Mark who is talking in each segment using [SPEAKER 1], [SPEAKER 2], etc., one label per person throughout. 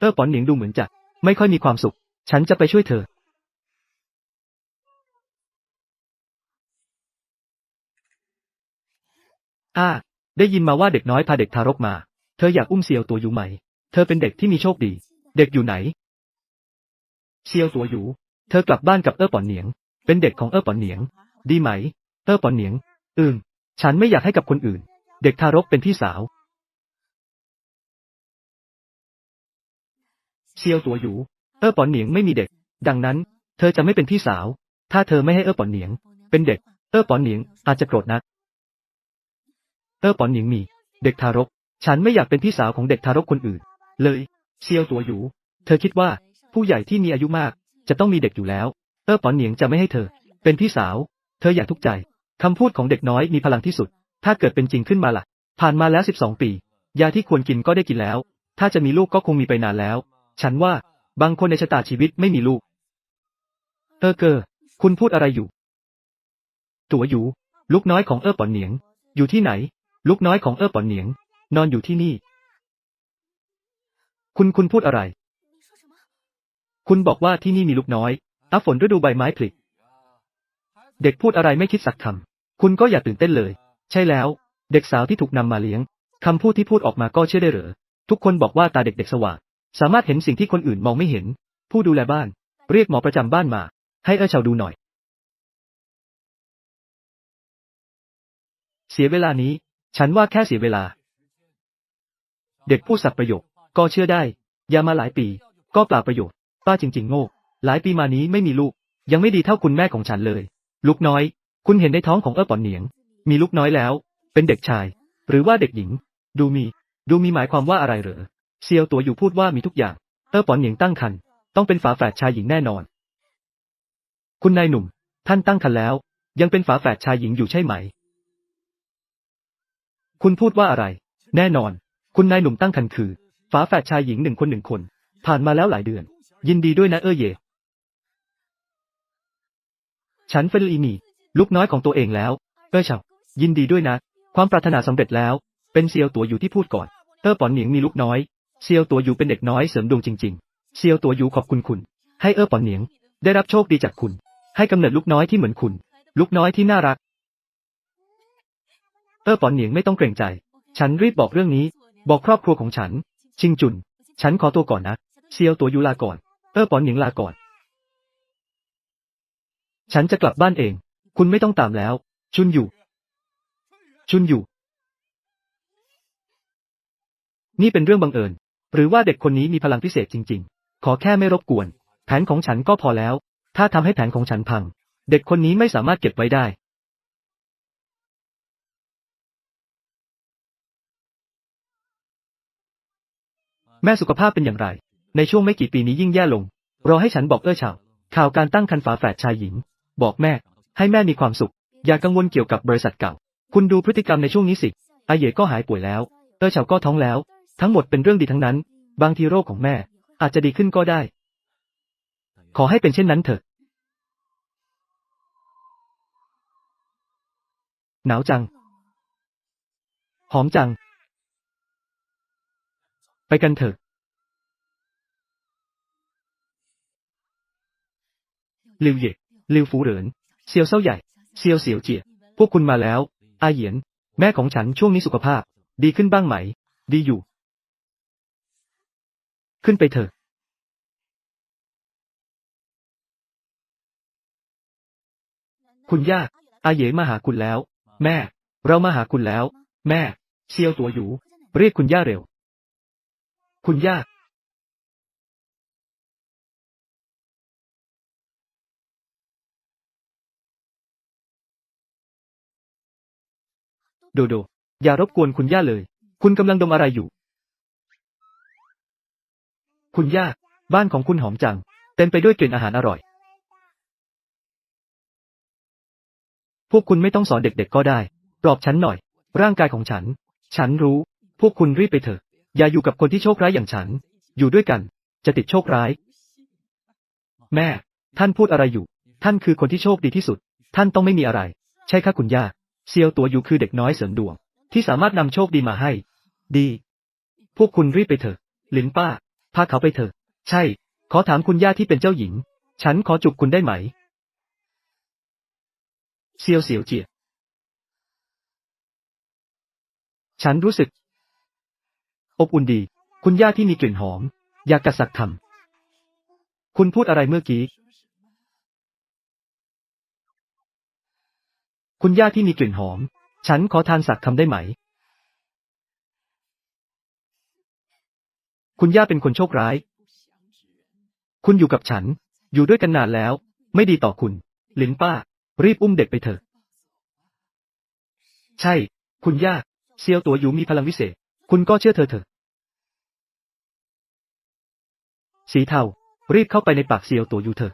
[SPEAKER 1] เออป๋อนเหนียงดูเหมือนจะ ไม่ค่อยมีความสุข ฉันจะไปช่วยเธออาได้ยินมาว่าเด็กน้อยพาเด็กทารกมา เธออยากอุ้มเซียวตัวอยู่ไหม เธอเป็นเด็กที่มีโชคดี เด็กอยู่ไหน เซียวตัวอยู่ เธอกลับบ้านกับเออป๋อนเหนียง เป็นเด็กของเออป๋อนเหนียง ดีไหม เออป๋อนเหนียง อืม ฉันไม่อยากให้กับคนอื่น เด็กทารกเป็นพี่สาว เซียวตัวอยู่ เออป๋อนเหนียงไม่มีเด็ก ดังนั้น เธอจะไม่เป็นพี่สาว ถ้าเธอไม่ให้เออป๋อนเหนียง เป็นเด็ก เออป๋อนเหนียงอาจจะโกรธนัก เออป๋อนเหนียงมี เด็กทารก ฉันไม่อยากเป็นพี่สาวของเด็กทารกคนอื่น เลยเซียวตัวอยู่ เธอคิดว่า ผู้ใหญ่ที่มีอายุมาก จะต้องมีเด็กอยู่แล้ว เออป๋อนเหนียงจะไม่ให้เธอ เป็นพี่สาว เธออยากทุกข์ใจคำพูดของเด็กน้อยมีพลังที่สุด ถ้าเกิดเป็นจริงขึ้นมาล่ะ ผ่านมาแล้วสิบสองปี ยาที่ควรกินก็ได้กินแล้ว ถ้าจะมีลูกก็คงมีไปนานแล้ว ฉันว่า บางคนในชะตาชีวิตไม่มีลูก เออเกอ คุณพูดอะไรอยู่ ตัวอยู่ ลูกน้อยของเออปอนเหนียง อยู่ที่ไหน ลูกน้อยของเออปอนเหนียง นอนอยู่ที่นี่ คุณคุณพูดอะไร คุณบอกว่าที่นี่มีลูกน้อยอาฝนฤดูใบไม้ผลิเด็กพูดอะไรไม่คิดสักคำ คุณก็อย่าตื่นเต้นเลย ใช่แล้ว เด็กสาวที่ถูกนำมาเลี้ยง คำพูดที่พูดออกมาก็เชื่อได้เหรอ ทุกคนบอกว่าตาเด็กๆสว่าง สามารถเห็นสิ่งที่คนอื่นมองไม่เห็น ผู้ดูแลบ้าน เรียกหมอประจำบ้านมา ให้เออเฉาดูหน่อย เสียเวลานี้ ฉันว่าแค่เสียเวลา เด็กพูดสักประโยค ก็เชื่อได้ อย่ามาหลายปี ก็เปล่าประโยชน์ ป้าจริง ๆ โง่ หลายปีมานี้ไม่มีลูก ยังไม่ดีเท่าคุณแม่ของฉันเลย ลูกน้อย คุณเห็นในท้องของเอ้อปอนเหนียง มีลูกน้อยแล้ว เป็นเด็กชาย หรือว่าเด็กหญิง ดูมี ดูมีหมายความว่าอะไรเหรอ เซียวตัวอยู่พูดว่ามีทุกอย่าง เออป๋อนเหนียงตั้งครรภ์ต้องเป็นฝาแฝดชายหญิงแน่นอน คุณนายหนุ่ม ท่านตั้งครรภ์แล้ว ยังเป็นฝาแฝดชายหญิงอยู่ใช่ไหม คุณพูดว่าอะไร แน่นอน คุณนายหนุ่มตั้งครรภ์คือ ฝาแฝดชายหญิงหนึ่งคนหนึ่งคน ผ่านมาแล้วหลายเดือน ยินดีด้วยนะเออเย่ฉันเฟลอีมีลูกน้อยของตัวเองแล้ว เออเฉายินดีด้วยนะ ความปรารถนาสำเร็จแล้ว เป็นเซียวตัวอยู่ที่พูดก่อน เออป๋อนเหนียงมีลูกน้อย เซียวตัวอยู่เป็นเด็กน้อยเสริมดวงจริง ๆ เซียวตัวอยู่ขอบคุณคุณ ให้เอ้อปอนเหนียง ได้รับโชคดีจากคุณ ให้กำเนิดลูกน้อยที่เหมือนคุณ ลูกน้อยที่น่ารัก เอ้อปอนเหนียงไม่ต้องเกรงใจ ฉันรีบบอกเรื่องนี้ บอกครอบครัวของฉัน ชิงจุน ฉันขอตัวก่อนนะ เซียวตัวอยู่ลาก่อน เอ้อปอนเหนียงลาก่อน ฉันจะกลับบ้านเอง คุณไม่ต้องตามแล้ว ชุนอยู่ ชุนอยู่นี่เป็นเรื่องบังเอิญ หรือว่าเด็กคนนี้มีพลังพิเศษจริง ๆ ขอแค่ไม่รบกวน แผนของฉันก็พอแล้ว ถ้าทำให้แผนของฉันพัง เด็กคนนี้ไม่สามารถเก็บไว้ได้แม่สุขภาพเป็นอย่างไร ในช่วงไม่กี่ปีนี้ยิ่งแย่ลง รอให้ฉันบอกเออเฉาข่าวการตั้งครรภ์ฝาแฝดชายหญิง บอกแม่ ให้แม่มีความสุข อย่ากังวลเกี่ยวกับบริษัทเก่า คุณดูพฤติกรรมในช่วงนี้สิ อาเย่ก็หายป่วยแล้ว เออเฉาก็ท้องแล้ว ทั้งหมดเป็นเรื่องดีทั้งนั้น บางทีโรคของแม่ อาจจะดีขึ้นก็ได้ ขอให้เป็นเช่นนั้นเถอะ หนาวจัง หอมจัง ไปกันเถอะ ลิวเยกลิวฟูเหรินเซียวเซ้าใหญ่ เซียวเสียวเจีย พวกคุณมาแล้ว อาเหยียน แม่ของฉันช่วงนี้สุขภาพ ดีขึ้นบ้างไหม ดีอยู่ ขึ้นไปเถอะคุณย่า อาเหยมาหาคุณแล้ว แม่ เรามาหาคุณแล้ว แม่ เซียวตัวอยู่ เรียกคุณย่าเร็ว คุณย่า โดโด อย่ารบกวนคุณย่าเลย คุณกำลังดมอะไรอยู่ คุณย่า บ้านของคุณหอมจัง เต็มไปด้วยกลิ่นอาหารอร่อย พวกคุณไม่ต้องสอนเด็กๆก็ได้ ปลอบฉันหน่อย ร่างกายของฉัน ฉันรู้ พวกคุณรีบไปเถอะ อย่าอยู่กับคนที่โชคร้ายอย่างฉัน อยู่ด้วยกัน จะติดโชคร้าย แม่ ท่านพูดอะไรอยู่ ท่านคือคนที่โชคดีที่สุด ท่านต้องไม่มีอะไร ใช่ค่ะคุณย่า เซียวตัวอยู่คือเด็กน้อยเสริมดวง ที่สามารถนำโชคดีมาให้ ดี พวกคุณรีบไปเถอะ หลินป้า พาเขาไปเถอะ ใช่ ขอถามคุณย่าที่เป็นเจ้าหญิง ฉันขอจุบคุณได้ไหม เซียวเสียวเจีย ฉันรู้สึก อบอุ่นดี คุณย่าที่มีกลิ่นหอม อยากกระสักคำคุณพูดอะไรเมื่อกี้ คุณย่าที่มีกลิ่นหอม ฉันขอทานสักคำได้ไหม คุณย่าเป็นคนโชคร้าย คุณอยู่กับฉัน อยู่ด้วยกันนานแล้ว ไม่ดีต่อคุณหลินป้า รีบอุ้มเด็กไปเถอะ ใช่ คุณย่า เซียวตัวอยู่มีพลังวิเศษ คุณก็เชื่อเธอเถอะ สีเทา รีบเข้าไปในปากเซียวตัวอยู่เถอะ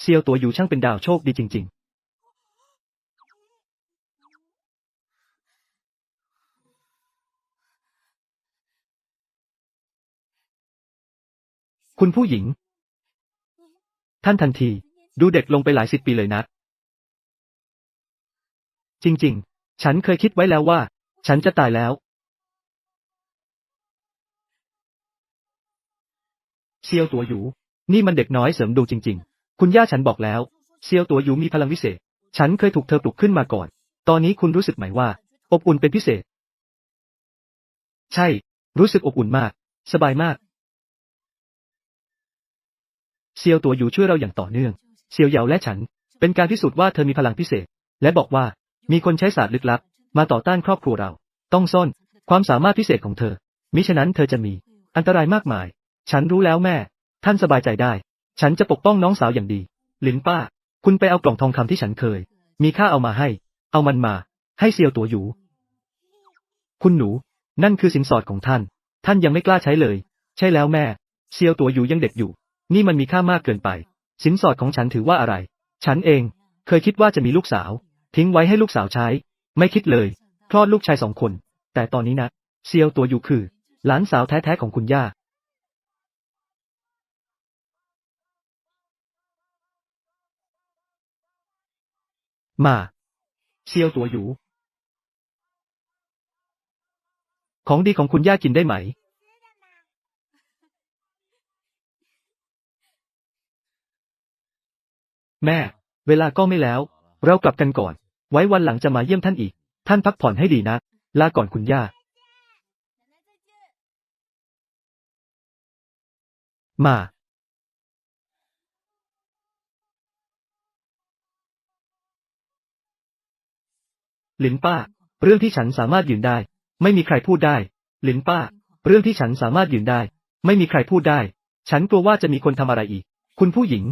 [SPEAKER 1] เซียวตัวอยู่ช่างเป็นดาวโชคดีจริง ๆคุณผู้หญิง ท่านทันที ดูเด็กลงไปหลายสิบปีเลยนะ จริง ๆ ฉันเคยคิดไว้แล้วว่า ฉันจะตายแล้ว เซียวตัวอยู่ นี่มันเด็กน้อยเสริมดวงจริง ๆ คุณย่าฉันบอกแล้ว เซียวตัวอยู่มีพลังวิเศษ ฉันเคยถูกเธอปลุกขึ้นมาก่อน ตอนนี้คุณรู้สึกไหมว่า อบอุ่นเป็นพิเศษ ใช่ รู้สึกอบอุ่นมาก สบายมาก เซียวตัวอยู่ช่วยเราอย่างต่อเนื่อง เซียวเหยาและฉัน เป็นการพิสูจน์ว่าเธอมีพลังพิเศษ และบอกว่า มีคนใช้ศาสตร์ลึกลับ มาต่อต้านครอบครัวเรา ต้องซ่อน ความสามารถพิเศษของเธอ มิฉะนั้นเธอจะมี อันตรายมากมาย ฉันรู้แล้วแม่ ท่านสบายใจได้ ฉันจะปกป้องน้องสาวอย่างดี หลินป้า คุณไปเอากล่องทองคำที่ฉันเคย มีค่าเอามาให้ เอามันมา ให้เซียวตัวอยู่ คุณหนู นั่นคือสินสอดของท่าน ท่านยังไม่กล้าใช้เลย ใช่แล้วแม่ เซียวตัวอยู่ยังเด็กอยู่ นี่มันมีค่ามากเกินไป สินสอดของฉันถือว่าอะไร ฉันเอง เคยคิดว่าจะมีลูกสาว ทิ้งไว้ให้ลูกสาวใช้ ไม่คิดเลย คลอดลูกชายสองคน แต่ตอนนี้นะ เซียวตัวอยู่คือ หลานสาวแท้ๆของคุณย่า มาเซียวตัวอยู่ ของดีของคุณย่ากินได้ไหม แม่ เวลาก็ไม่แล้ว เรากลับกันก่อน ไว้วันหลังจะมาเยี่ยมท่านอีก ท่านพักผ่อนให้ดีนะ ลาก่อนคุณย่า มา หลินป้า เรื่องที่ฉันสามารถยืนได้ ไม่มีใครพูดได้ หลินป้า เรื่องที่ฉันสามารถยืนได้ ไม่มีใครพูดได้ ฉันกลัวว่าจะมีคนทำอะไรอีก คุณผู้หญิง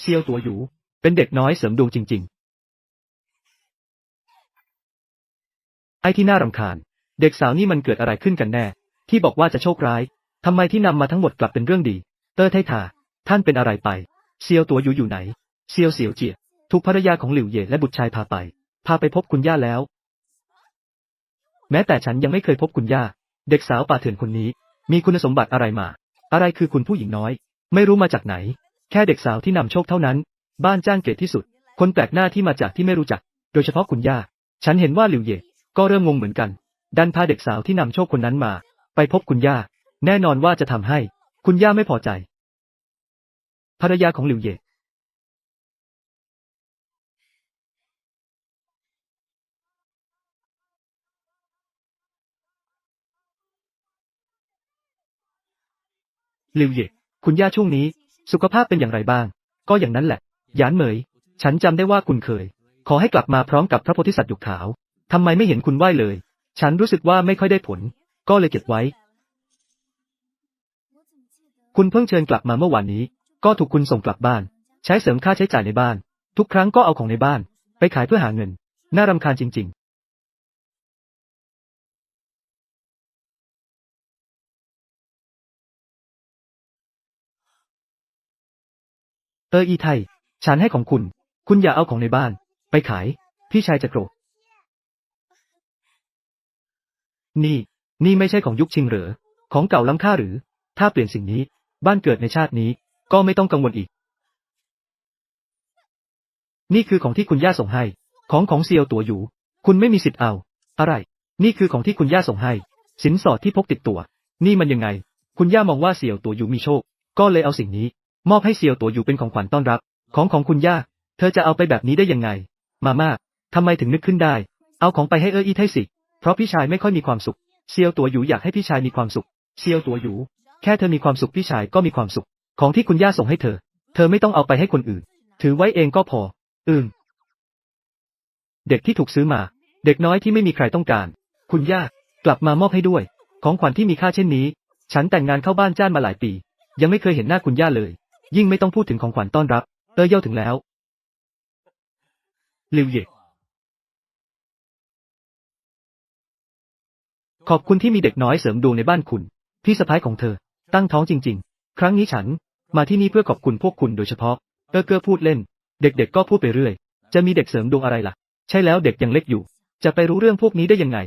[SPEAKER 1] เซียวตัวอยู่ เป็นเด็กน้อยเสริมดวงจริง ๆ ไอ้ที่น่ารำคาญ เด็กสาวนี่มันเกิดอะไรขึ้นกันแน่ ที่บอกว่าจะโชคร้ายทำไมที่นำมาทั้งหมดกลับเป็นเรื่องดี เตอร์ไทถาท่านเป็นอะไรไป เซียวตัวอยู่อยู่ไหน เซียวเสียวเจียถูกภรรยาของหลิวเย่และบุตรชายพาไป พาไปพบคุณย่าแล้ว แม้แต่ฉันยังไม่เคยพบคุณย่า เด็กสาวป่าเถื่อนคนนี้ มีคุณสมบัติอะไรมา อะไรคือคุณผู้หญิงน้อย ไม่รู้มาจากไหน แค่เด็กสาวที่นำโชคเท่านั้น บ้านจ้างเกตที่สุด คนแปลกหน้าที่มาจากที่ไม่รู้จัก โดยเฉพาะคุณย่า ฉันเห็นว่าหลิวเย่ก็ก็เริ่มงงเหมือนกัน ดันพาเด็กสาวที่นำโชคคนนั้นมา ไปพบคุณย่า แน่นอนว่าจะทำให้ คุณย่าไม่พอใจภรรยาของหลิวเย่ ลิวเย่คุณย่าช่วงนี้ สุขภาพเป็นอย่างไรบ้าง ก็อย่างนั้นแหละ หยานเหมย ฉันจำได้ว่าคุณเคย ขอให้กลับมาพร้อมกับพระโพธิสัตว์หยกขาวทำไมไม่เห็นคุณไหวเลย ฉันรู้สึกว่าไม่ค่อยได้ผล ก็เลยเก็บไว้ คุณเพิ่งเชิญกลับมาเมื่อวานนี้ ก็ถูกคุณส่งกลับบ้าน ใช้เสริมค่าใช้จ่ายในบ้าน ทุกครั้งก็เอาของในบ้าน ไปขายเพื่อหาเงิน น่ารำคาญจริง เอออีไทย ฉันให้ของคุณ คุณอย่าเอาของในบ้าน ไปขาย พี่ชายจะโกรธ นี่ นี่ไม่ใช่ของยุคชิงเหรอ ของเก่าล้ำค่าหรือ ถ้าเปลี่ยนสิ่งนี้ บ้านเกิดในชาตินี้ ก็ไม่ต้องกังวลอีก นี่คือของที่คุณย่าส่งให้ ของของเซียวตัวอยู่ คุณไม่มีสิทธิ์เอา อะไร นี่คือของที่คุณย่าส่งให้ สินสอดที่พกติดตัว นี่มันยังไง คุณย่ามองว่าเสี่ยวตัวอยู่มีโชค ก็เลยเอาสิ่งนี้ มอบให้เซียวตัวอยู่เป็นของขวัญต้อนรับ ของของคุณย่า เธอจะเอาไปแบบนี้ได้ยังไง มาม่าทำไมถึงนึกขึ้นได้ เอาของไปให้เอออีไทสิ เพราะพี่ชายไม่ค่อยมีความสุข เซียวตัวอยู่อยากให้พี่ชายมีความสุข เซียวตัวอยู่ แค่เธอมีความสุขพี่ชายก็มีความสุข ของที่คุณย่าส่งให้เธอ เธอไม่ต้องเอาไปให้คนอื่น ถือไว้เองก็พอ อืม เด็กที่ถูกซื้อมา เด็กน้อยที่ไม่มีใครต้องการ คุณย่ากลับมามอบให้ด้วย ของขวัญที่มีค่าเช่นนี้ ฉันแต่งงานเข้าบ้านจ้านมาหลายปี ยังไม่เคยเห็นหน้าคุณย่าเลย ยิ่งไม่ต้องพูดถึงของขวัญต้อนรับเออเย่าถึงแล้วลิวเย่ขอบคุณที่มีเด็กน้อยเสริมดวงในบ้านคุณ พี่สะพ้ายของเธอ ตั้งท้องจริง ๆ ครั้งนี้ฉัน มาที่นี่เพื่อขอบคุณพวกคุณโดยเฉพาะ เออเกอพูดเล่น เด็กๆก็พูดไปเรื่อย จะมีเด็กเสริมดวงอะไรล่ะ ใช่แล้วเด็กยังเล็กอยู่ จะไปรู้เรื่องพวกนี้ได้ยังไง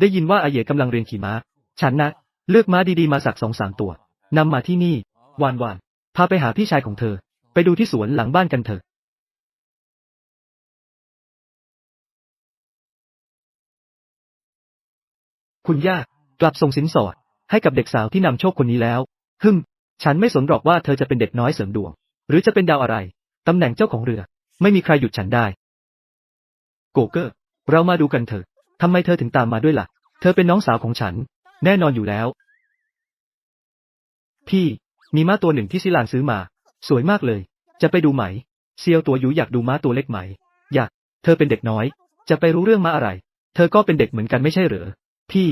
[SPEAKER 1] ได้ยินว่าอาเหยกำลังเรียนขี่ม้า ฉันนะ เลือกม้าดีๆมาสักสองสามตัว นำมาที่นี่ วานวาน พาไปหาพี่ชายของเธอ ไปดูที่สวนหลังบ้านกันเถอะ คุณย่ากลับส่งสินสอด ให้กับเด็กสาวที่นำโชคคนนี้แล้ว ฮึมฉันไม่สนหรอกว่าเธอจะเป็นเด็กน้อยเสริมดวง หรือจะเป็นดาวอะไร ตำแหน่งเจ้าของเรือ ไม่มีใครหยุดฉันได้ โกเกอร์ เรามาดูกันเถอะทำไมเธอถึงตามมาด้วยล่ะ เธอเป็นน้องสาวของฉัน แน่นอนอยู่แล้ว พี่ มีม้าตัวหนึ่งที่ซิลานซื้อมา สวยมากเลย จะไปดูไหม เซียวตัวอยู่อยากดูม้าตัวเล็กไหม อยาก เธอเป็นเด็กน้อย จะไปรู้เรื่องม้าอะไร เธอก็เป็นเด็กเหมือนกันไม่ใช่เหรอ พี่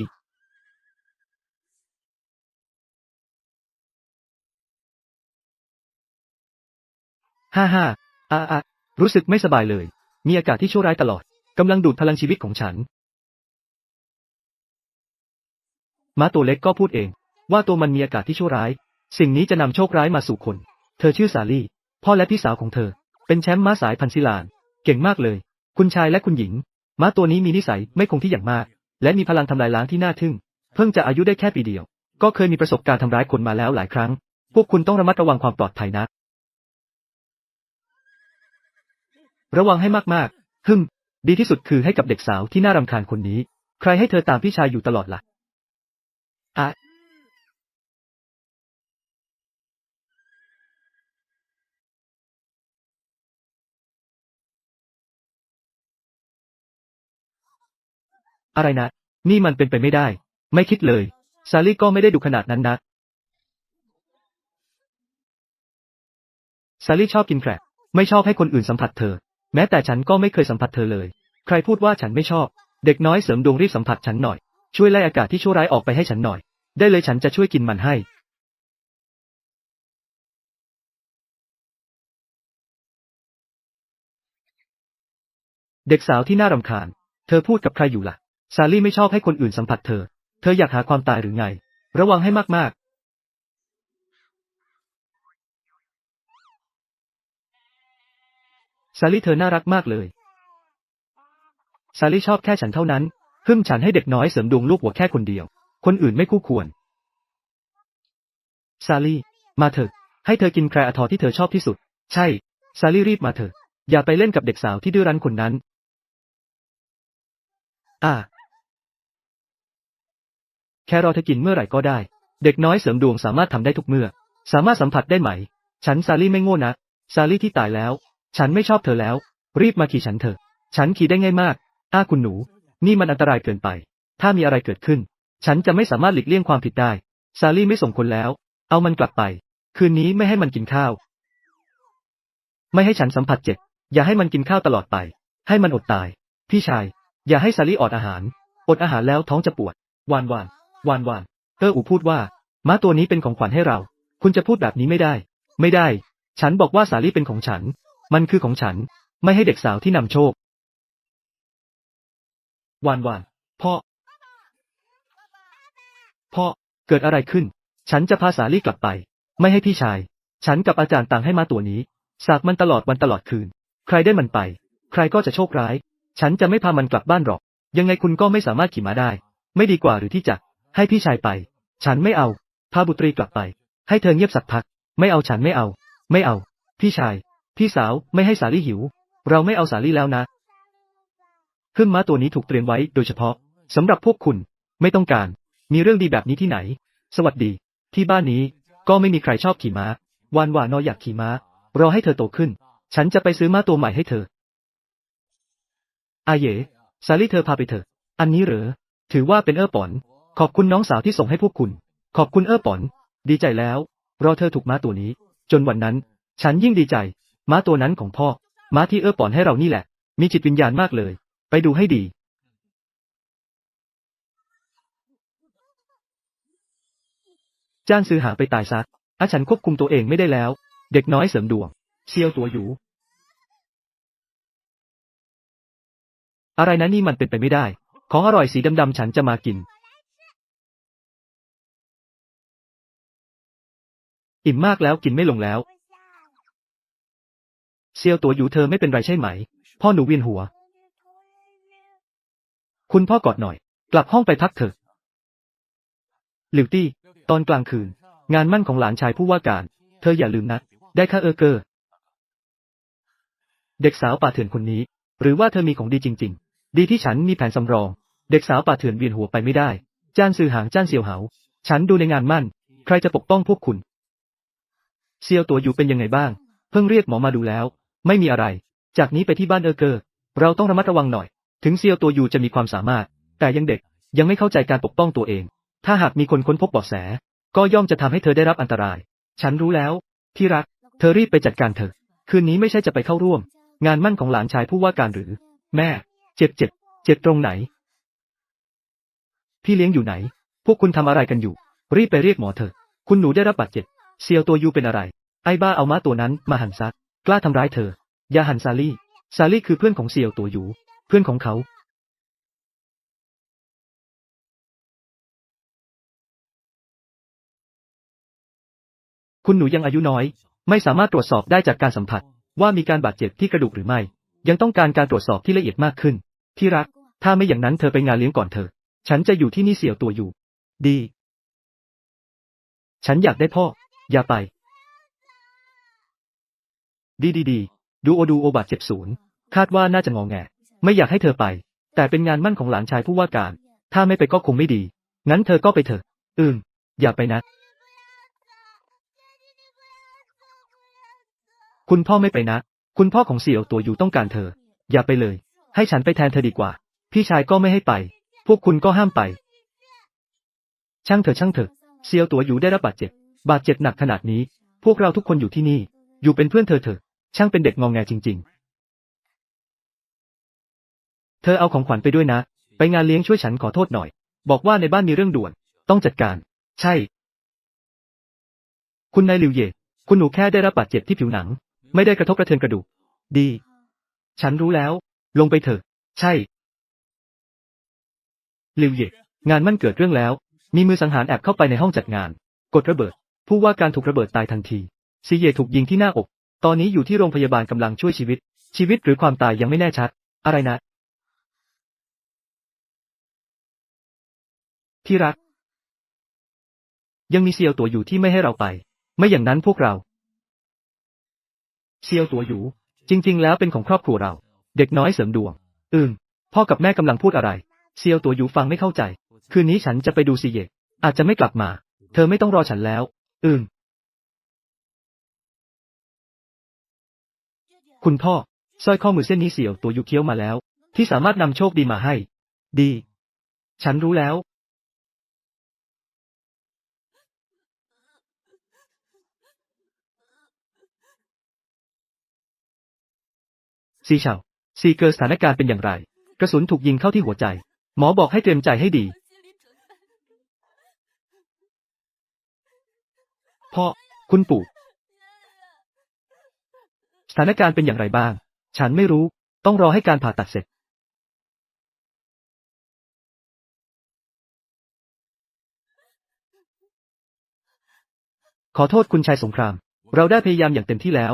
[SPEAKER 1] ฮ่าฮ่าอ่าอ่ารู้สึกไม่สบายเลย มีอากาศที่ชั่วร้ายตลอด กำลังดูดพลังชีวิตของฉัน ม้าตัวเล็กก็พูดเอง ว่าตัวมันมีอากาศที่ชั่วร้าย สิ่งนี้จะนำโชคร้ายมาสู่คน เธอชื่อสาลี่ พ่อและพี่สาวของเธอ เป็นแชมป์ม้าสายพันธุ์ซิลาน เก่งมากเลย คุณชายและคุณหญิง ม้าตัวนี้มีนิสัยไม่คงที่อย่างมาก และมีพลังทำลายล้างที่น่าทึ่ง เพิ่งจะอายุได้แค่ปีเดียว ก็เคยมีประสบการณ์ทำร้ายคนมาแล้วหลายครั้ง พวกคุณต้องระมัดระวังความปลอดภัยนะ ระวังให้มากๆ ฮึมดีที่สุดคือให้กับเด็กสาวที่น่ารำคาญคนนี้ ใครให้เธอตามพี่ชายอยู่ตลอดล่ะอะ อะไรนะ นี่มันเป็นไปไม่ได้ ไม่คิดเลย ซาลี่ก็ไม่ได้ดูขนาดนั้นนะ ซาลี่ชอบกินแครบไม่ชอบให้คนอื่นสัมผัสเธอ แม้แต่ฉันก็ไม่เคยสัมผัสเธอเลย ใครพูดว่าฉันไม่ชอบ เด็กน้อยเสริมดวงรีบสัมผัสฉันหน่อย ช่วยไล่อากาศที่ชั่วร้ายออกไปให้ฉันหน่อย ได้เลยฉันจะช่วยกินมันให้ เด็กสาวที่น่ารำคาญ เธอพูดกับใครอยู่ล่ะ ซาลี่ไม่ชอบให้คนอื่นสัมผัสเธอ เธออยากหาความตายหรือไง ระวังให้มากๆ ซาลี่เธอน่ารักมากเลย ซาลี่ชอบแค่ฉันเท่านั้นฮึ่มฉันให้เด็กน้อยเสริมดวงลูกหัวแค่คนเดียว คนอื่นไม่คู่ควร ซาลี่ มาเถอะ ให้เธอกินแครอทอที่เธอชอบที่สุด ใช่ ซาลี่รีบมาเถอะ อย่าไปเล่นกับเด็กสาวที่ดื้อรั้นคนนั้นอ่า แค่รอเธอกินเมื่อไหร่ก็ได้ เด็กน้อยเสริมดวงสามารถทำได้ทุกเมื่อ สามารถสัมผัสได้ไหม ฉันซาลี่ไม่โง่นะ ซาลี่ที่ตายแล้ว ฉันไม่ชอบเธอแล้ว รีบมาขี่ฉันเถอะ ฉันขี่ได้ง่ายมาก อ้าคุณหนู นี่มันอันตรายเกินไป ถ้ามีอะไรเกิดขึ้น ฉันจะไม่สามารถหลีกเลี่ยงความผิดได้ ซาลี่ไม่ส่งคนแล้ว เอามันกลับไป คืนนี้ไม่ให้มันกินข้าว ไม่ให้ฉันสัมผัสเจ็บ อย่าให้มันกินข้าวตลอดไป ให้มันอดตาย พี่ชาย อย่าให้ซาลี่อดอาหาร อดอาหารแล้วท้องจะปวด วานวาน วานวานเอออูพูดว่า ม้าตัวนี้เป็นของขวัญให้เรา คุณจะพูดแบบนี้ไม่ได้ ไม่ได้ ฉันบอกว่าสาลี่เป็นของฉัน มันคือของฉัน ไม่ให้เด็กสาวที่นำโชค วานวานพ่อ พ่อ เกิดอะไรขึ้น ฉันจะพาสาลี่กลับไป ไม่ให้พี่ชาย ฉันกับอาจารย์ต่างให้มาตัวนี้สากมันตลอดวันตลอดคืน ใครได้มันไป ใครก็จะโชคร้าย ฉันจะไม่พามันกลับบ้านหรอก ยังไงคุณก็ไม่สามารถขี่ม้าได้ ไม่ดีกว่าหรือที่จะ ให้พี่ชายไป ฉันไม่เอา พาบุตรีกลับไป ให้เธอเงียบสักพัก ไม่เอาฉันไม่เอา ไม่เอา พี่ชาย พี่สาวไม่ให้สาลี่หิว เราไม่เอาสาลี่แล้วนะเครื่องม้าตัวนี้ถูกเตรียมไว้โดยเฉพาะสำหรับพวกคุณ ไม่ต้องการ มีเรื่องดีแบบนี้ที่ไหน สวัสดี ที่บ้านนี้ก็ไม่มีใครชอบขี่ม้า วานวานออยากขี่ม้ารอให้เธอโตขึ้น ฉันจะไปซื้อม้าตัวใหม่ให้เธอ อาเย่สาลี่เธอพาไปเถอะ อันนี้เหรอ ถือว่าเป็นเออป๋อน ขอบคุณน้องสาวที่ส่งให้พวกคุณ ขอบคุณเออป๋อน ดีใจแล้ว รอเธอถูกม้าตัวนี้ จนวันนั้น ฉันยิ่งดีใจ ม้าตัวนั้นของพ่อ ม้าที่เออป๋อนให้เรานี่แหละ มีจิตวิญญาณมากเลย ไปดูให้ดีจ้านซื้อหาไปตายซะอาฉันควบคุมตัวเองไม่ได้แล้ว เด็กน้อยเสริมดวง เซียวตัวอยู่ อะไรนะนี่มันเป็นไปไม่ได้ ของอร่อยสีดำๆฉันจะมากิน อิ่มมากแล้วกินไม่ลงแล้ว เซียวตัวอยู่เธอไม่เป็นไรใช่ไหม พ่อหนูเวียนหัว คุณพ่อกอดหน่อย กลับห้องไปพักเถอะหลิวตี้ ตอนกลางคืน งานมั่นของหลานชายผู้ว่าการ เธออย่าลืมนะ ได้ค่าเออเกอร์ เด็กสาวป่าเถื่อนคนนี้ หรือว่าเธอมีของดีจริง ๆ ดีที่ฉันมีแผนสำรอง เด็กสาวป่าเถื่อนเวียนหัวไปไม่ได้ จ้านซือหางจ้านเซียวเหา ฉันดูในงานมั่น ใครจะปกป้องพวกคุณ เซียวตัวอยู่เป็นยังไงบ้าง เพิ่งเรียกหมอมาดูแล้ว ไม่มีอะไร จากนี้ไปที่บ้านเออเกอร์ เราต้องระมัดระวังหน่อย ถึงเซียวตัวอยู่จะมีความสามารถ แต่ยังเด็ก ยังไม่เข้าใจการปกป้องตัวเอง ถ้าหากมีคนค้นพบเบาะแส ก็ย่อมจะทำให้เธอได้รับอันตราย ฉันรู้แล้ว ที่รัก เธอรีบไปจัดการเถอะ คืนนี้ไม่ใช่จะไปเข้าร่วม งานมั่นของหลานชายผู้ว่าการหรือ แม่ เจ็บเจ็บ เจ็บตรงไหน พี่เลี้ยงอยู่ไหน พวกคุณทำอะไรกันอยู่ รีบไปเรียกหมอเถอะ คุณหนูได้รับบาดเจ็บ เซียวตัวยูเป็นอะไร ไอ้บ้าเอาม้าตัวนั้นมาหันซัก กล้าทำร้ายเธอ อย่าหันซาลี่ ซาลี่คือเพื่อนของเซียวตัวยู เพื่อนของเขา คุณหนูยังอายุน้อย ไม่สามารถตรวจสอบได้จากการสัมผัส ว่ามีการบาดเจ็บที่กระดูกหรือไม่ ยังต้องการการตรวจสอบที่ละเอียดมากขึ้น ที่รัก ถ้าไม่อย่างนั้นเธอไปงานเลี้ยงก่อนเถอฉันจะอยู่ที่นี่เสี่ยวตัวอยู่ ดี ฉันอยากได้พ่อ อย่าไป ดีดีดีดูโอดูโอบาดเจ็บศูนย์คาดว่าน่าจะงอแง ไม่อยากให้เธอไป แต่เป็นงานมั่นของหลานชายผู้ว่าการ ถ้าไม่ไปก็คงไม่ดี งั้นเธอก็ไปเถอะ อืม อย่าไปนะ คุณพ่อไม่ไปนะ คุณพ่อของเสี่ยวตัวอยู่ต้องการเธอ อย่าไปเลย ให้ฉันไปแทนเธอดีกว่า พี่ชายก็ไม่ให้ไป พวกคุณก็ห้ามไป ช่างเถอะช่างเถอะเซียวตัวอยู่ได้รับบาดเจ็บ บาดเจ็บหนักขนาดนี้ พวกเราทุกคนอยู่ที่นี่ อยู่เป็นเพื่อนเธอเถอะ ช่างเป็นเด็กงองแงจริง ๆ เธอเอาของขวัญไปด้วยนะ ไปงานเลี้ยงช่วยฉันขอโทษหน่อย บอกว่าในบ้านมีเรื่องด่วน ต้องจัดการ ใช่ คุณนายลิวเย่คุณหนูแค่ได้รับบาดเจ็บที่ผิวหนัง ไม่ได้กระทบกระเทือนกระดูก ดี ฉันรู้แล้ว ลงไปเถอะ ใช่ลิวเย่งานมั่นเกิดเรื่องแล้ว มีมือสังหารแอบเข้าไปในห้องจัดงาน กดระเบิด ผู้ว่าการถูกระเบิดตายทันทีซีเย่ถูกยิงที่หน้าอก ตอนนี้อยู่ที่โรงพยาบาลกำลังช่วยชีวิต ชีวิตหรือความตายยังไม่แน่ชัด อะไรนะ ที่รัก ยังมีเซียวตัวอยู่ที่ไม่ให้เราไป ไม่อย่างนั้นพวกเรา เซียวตัวอยู่ จริง ๆ แล้วเป็นของครอบครัวเรา เด็กน้อยเสริมดวง อืม พ่อกับแม่กำลังพูดอะไร เซียวตัวอยู่ฟังไม่เข้าใจ คืนนี้ฉันจะไปดูซีเยกอาจจะไม่กลับมา เธอไม่ต้องรอฉันแล้ว อืมคุณพ่อสร้อยข้อมือเส้นนี้เสี่ยวตัวยุเคี้ยวมาแล้ว ที่สามารถนำโชคดีมาให้ ดี ฉันรู้แล้ว ซีเฉาซีเกอร์สถานการณ์เป็นอย่างไร กระสุนถูกยิงเข้าที่หัวใจ หมอบอกให้เตรียมใจให้ดี พ่อ คุณปู่ สถานการณ์เป็นอย่างไรบ้าง ฉันไม่รู้ ต้องรอให้การผ่าตัดเสร็จ ขอโทษคุณชายสงคราม เราได้พยายามอย่างเต็มที่แล้ว